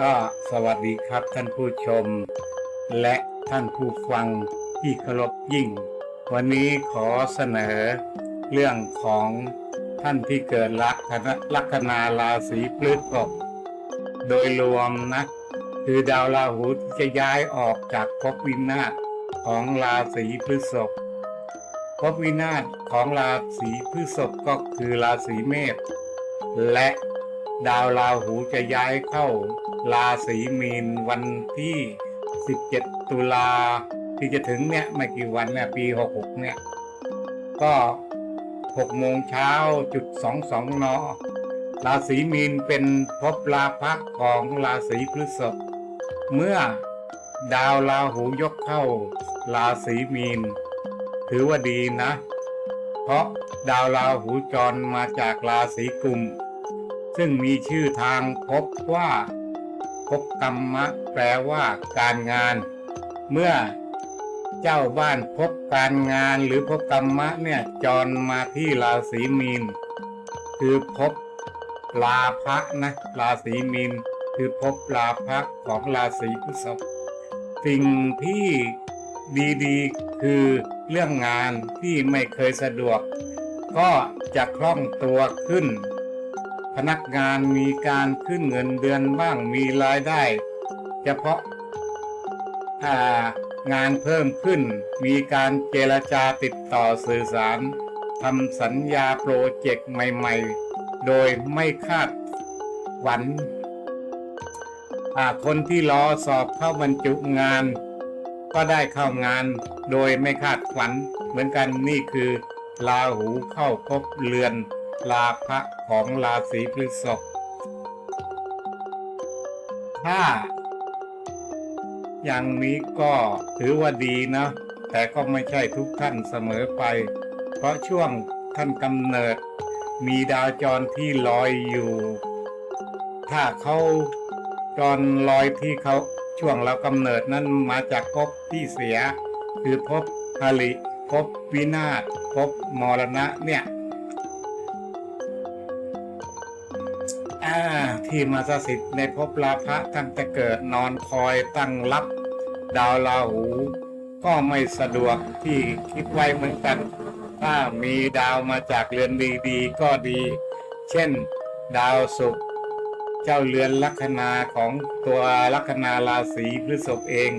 ก็สวัสดีครับท่านผู้ชม และท่านผู้ฟังที่เคารพยิ่ง วันนี้ขอเสนอเรื่องของท่านที่เกิดลัคนาลัคนาราศีพฤษภโดยรวมนะคือดาวราหูที่จะย้ายออกจากภพวินาศของราศีพฤษภภพวินาศของราศีพฤษภก็คือราศีเมษและ ดาวราหูจะย้ายเข้าราศีมีนวันที่ 17 ตุลาที่จะถึงเนี่ยไม่กี่วันเนี่ยปี 66 เนี่ย ก็6โมงเช้าจุด22นราศีมีนเป็นภพราพักของราศีพฤษภเมื่อดาวราหูยกเข้าราศีมีน ถือว่าดีนะ เพราะดาวราหูจรมาจากราศีกุม ซึ่งมีชื่อทางพบว่าพบกรรมะแปลว่าการงาน เมื่อเจ้าบ้านพบการงานหรือพบกรรมะเนี่ยจรมาที่ราศีมีน คือพบลาภะนะราศีมีน คือพบลาภะของราศีพฤษภสิ่งที่ดีๆ คือเรื่องงานที่ไม่เคยสะดวก ก็จะคล่องตัวขึ้น พนักงานมีการขึ้นเงินเดือนบ้างมีรายได้ เฉพาะางานเพิ่มขึ้น มีการเจรจาติดต่อสื่อสารทำสัญญาโปรเจกต์ใหม่ๆ โดยไม่คาดหวังคนที่รอสอบเข้าบรรจุงาน ก็ได้เข้างานโดยไม่คาดฝัน เหมือนกันนี่คือลาหูเข้าพบเรือน ลาภะของราศีพฤษภถ้า อย่างนี้ก็ถือว่าดีนะ แต่ก็ไม่ใช่ทุกท่านเสมอไป เพราะช่วงท่านกำเนิด มีดาวจรที่ลอยอยู่ ถ้าเขาจรลอยที่เขาช่วงเรากำเนิดนั้นมาจากภพที่เสีย คือภพหริภพวินาศภพมรณะเนี่ย ที่มาสถิตในภพลาภะตั้งแต่เกิดนอนคอยตั้งรับ ดาวราหู ก็ไม่สะดวกที่คิดไว้เหมือนกัน ถ้ามีดาวมาจากเรือนดีๆ ก็ดี เช่น ดาวศุกร์เจ้าเรือนลัคนาของตัวลัคนาราศีพฤษภเอง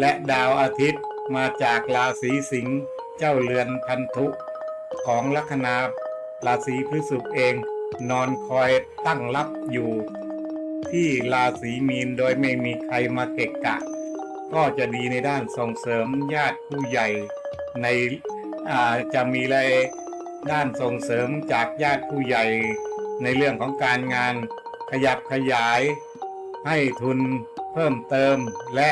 และดาวอาทิตย์มาจากราศีสิงห์เจ้าเรือนพันธุของลัคนาราศีพฤษภเอง นอนคอยตั้งรับอยู่ ที่ราศีมีนโดยไม่มีใครมาเกะกะ ก็จะดีในด้านส่งเสริมญาติผู้ใหญ่ในจะมีอะไรด้านส่งเสริมจากญาติผู้ใหญ่ในเรื่องของการงานขยับขยาย ให้ทุนเพิ่มเติมและ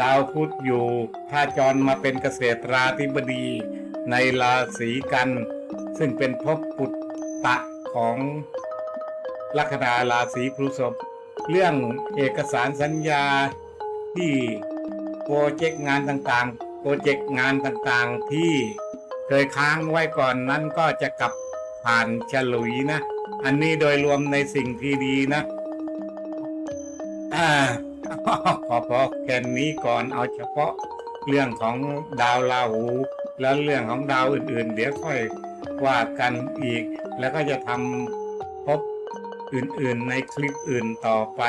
ดาวพุธอยู่ถ้าจรมาเป็นเกษตราธิบดีในราศีกัน ซึ่งเป็นภพปุตตะ ของลัคนาราศีพฤษภเรื่องเอกสารสัญญาที่โปรเจกต์งานต่างๆ โปรเจกต์งานต่างๆที่เคยค้างไว้ก่อนนั้นก็จะกลับผ่านฉลุยนะ อันนี้โดยรวมในสิ่งที่ดีนะอ่าขอพอแค่นี้ก่อนเอาเฉพาะ เรื่องของดาวราหูแล้วเรื่องของดาวอื่นๆ เดี๋ยวค่อยว่ากันอีก แล้วก็จะทำพบอื่นๆในคลิปอื่นต่อไป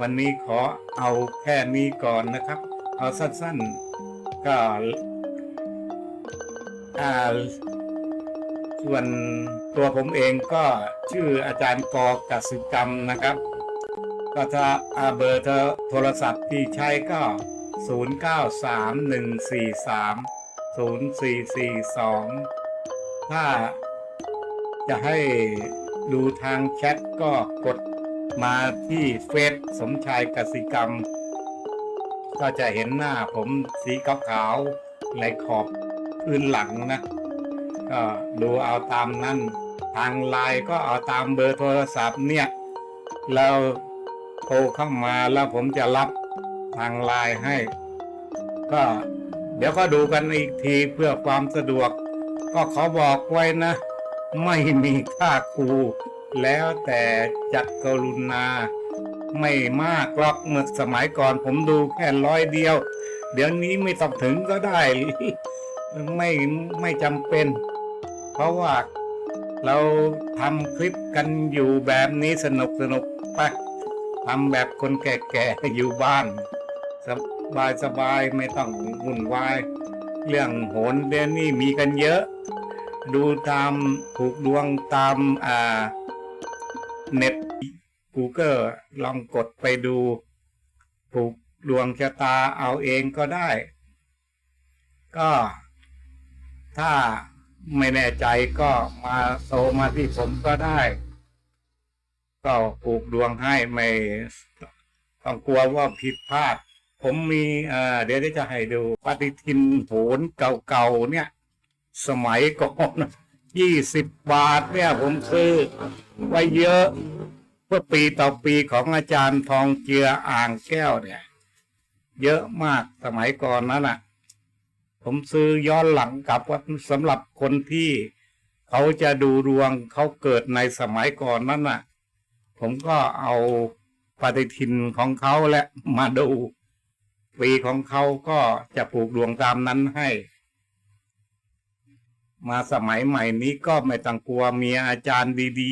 วันนี้ขอเอาแค่นี้ก่อนนะครับ เอาสั้นๆ ก็อ่าส่วนตัวผมเองก็ชื่ออาจารย์กอกสิกรรมนะครับ ก็ถ้าอาเบอร์โทรศัพท์ที่ใช้ก็ 0931430442 ถ้าจะให้ดูทางแชทก็กดมาที่เฟซสมชายกสิกรรม ก็จะเห็นหน้าผมสีขาวๆในขอบพื้นหลังนะ ก็ดูเอาตามนั้นทางไลน์ก็เอาตามเบอร์โทรศัพท์เนี่ย แล้วโทรเข้ามาแล้วผมจะรับ ทางไลน์ให้ ก็เดี๋ยวก็ดูกันอีกทีเพื่อความสะดวก ก็ขอบอกไว้นะ ไม่มีค่าครูแล้วแต่จักกรุณา ไม่มากหรอกเมื่อสมัยก่อนผมดูแค่ร้อยเดียว เดี๋ยวนี้ไม่ต้องถึงก็ได้ ไม่ไม่จำเป็น เพราะว่าเราทำคลิปกันอยู่แบบนี้สนุกสนุกไปทำแบบคนแก่ๆอยู่บ้าน สบายสบายไม่ต้องวุ่นวาย เรื่องโหนเดนนี่มีกันเยอะ ดูตามผูกดวงตามอ่าเน็ต Google ลองกดไปดูผูกดวงชะตาเอาเองก็ได้ ก็ถ้าไม่แน่ใจก็มาโทรมาที่ผมก็ได้ ก็ผูกดวงให้ไม่ต้องกลัวว่าผิดพลาด ผมมีเดี๋ยวจะให้ดูปฏิทินโหนเก่าๆเนี่ย สมัยก่อนยี่สิบบาทเนี่ยผมซื้อไว้เยอะ เพื่อปีต่อปีของอาจารย์ทองเจืออ่างแก้วเนี่ย เยอะมากสมัยก่อนนั้นน่ะ ผมซื้อย้อนหลังกลับว่าสำหรับคนที่เขาจะดูดวงเขาเกิดในสมัยก่อนนั้นน่ะ ผมก็เอาปฏิทินของเขาและมาดู ปีของเขาก็จะปลูกดวงตามนั้นให้ มาสมัยใหม่นี้ก็ไม่ต้องกลัวมีอาจารย์ดี